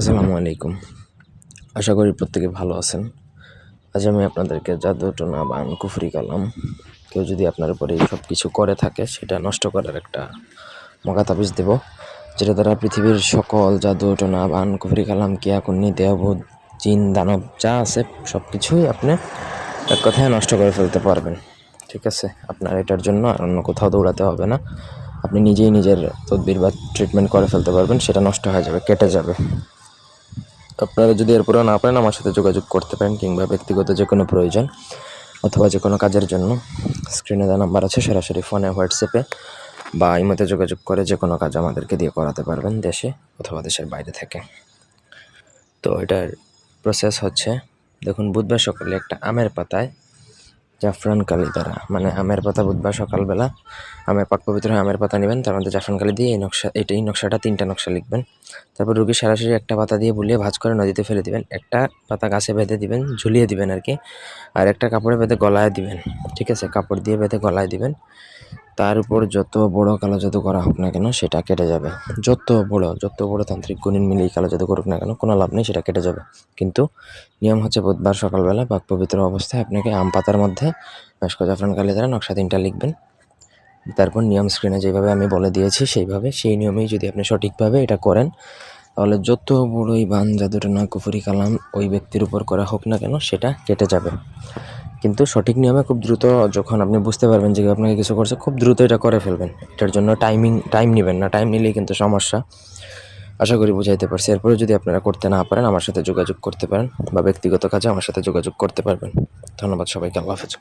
আসসালামু আলাইকুম। আশা করি প্রত্যেকে ভালো আছেন। আজ আমি আপনাদেরকে জাদু টোনা বা কুফরি কালাম, কেউ যদি আপনার উপরে সব কিছু করে থাকে, সেটা নষ্ট করার একটা মগা তাবিজ দেব, যেটা দ্বারা পৃথিবীর সকল জাদু টোনা বান কুফরি কালাম কিয়া কুন্নি দেহভূত জিন, দানব, যা আছে সব কিছুই আপনি এক কথায় নষ্ট করে ফেলতে পারবেন। ঠিক আছে? আপনার এটার জন্য আর অন্য কোথাও দৌড়াতে হবে না। আপনি নিজেই নিজের তদবির বা ট্রিটমেন্ট করে ফেলতে পারবেন, সেটা নষ্ট হয়ে যাবে, কেটে যাবে। আপনারা যদি এরপরেও না পারেন, আমার সাথে যোগাযোগ করতে পারেন কিংবা ব্যক্তিগত যে কোনো প্রয়োজন অথবা যে কোনো কাজের জন্য। স্ক্রিনে দেওয়া নাম্বার আছে, সরাসরি ফোনে, হোয়াটসঅ্যাপে বা ইমোতে যোগাযোগ করে যে কোনো কাজ আমাদেরকে দিয়ে করাতে পারবেন দেশে অথবা দেশের বাইরে থেকে। তো এটার প্রসেস হচ্ছে, দেখুন, বুধবার সকালে একটা আমের পাতায় জাফরান কালি দ্বারা। মানে আমের পাতা বুধবার সকালবেলা, আমের পাক পবিত্র আমের পাতা নেবেন, তার মধ্যে জাফরান কালি দিয়ে এই নকশা এটা এই নকশাটা, তিনটা নকশা লিখবেন। তারপর রুগী সরাসরি একটা পাতা দিয়ে বুলিয়ে ভাজ করে নদীতে ফেলে দিবেন। একটা পাতা গাছে বেঁধে দিবেন, ঝুলিয়ে দিবেন আর কি। আর একটা কাপড়ে বেঁধে গলায় দিবেন, ঠিক আছে? কাপড় দিয়ে বেঁধে গলায় দিবেন। তার উপর যত বড় কালো জাদু করা হোক না কেন সেটা কেটে যাবে। যত বড় যত বড় তান্ত্রিক গুণিন মিলিয়ে কালো জাদু করুক না কেন, কোনো লাভ নেই, সেটা কেটে যাবে। কিন্তু নিয়ম হচ্ছে বুধবার সকালবেলা পাক পবিত্র অবস্থায় আপনাকে আম পাতার মধ্যে ভাস্কর জাফরান কালি দ্বারা নকশা তিনটা লিখবেন। তারপর নিয়ম স্ক্রিনে যেভাবে আমি বলে দিয়েছি সেইভাবে, সেই নিয়মেই যদি আপনি সঠিকভাবে এটা করেন, তাহলে যত বড়ই বান, জাদুটা না কুফুরি কালাম ওই ব্যক্তির উপর করা হোক না কেন সেটা কেটে যাবে। কিন্তু সঠিক নিয়মে খুব দ্রুত যখন আপনি বুঝতে পারবেন যে আপনাকে কিছু করছে, খুব দ্রুত এটা করে ফেলবেন। এটার জন্য টাইমিং টাইম নেবেন না। টাইম নিলেই কিন্তু সমস্যা। আশা করি বুঝাইতে পারছি। এরপরে যদি আপনারা করতে না পারেন, আমার সাথে যোগাযোগ করতে পারেন বা ব্যক্তিগত কাজে আমার সাথে যোগাযোগ করতে পারবেন। ধন্যবাদ সবাইকে। আল্লাহ হাফেজ।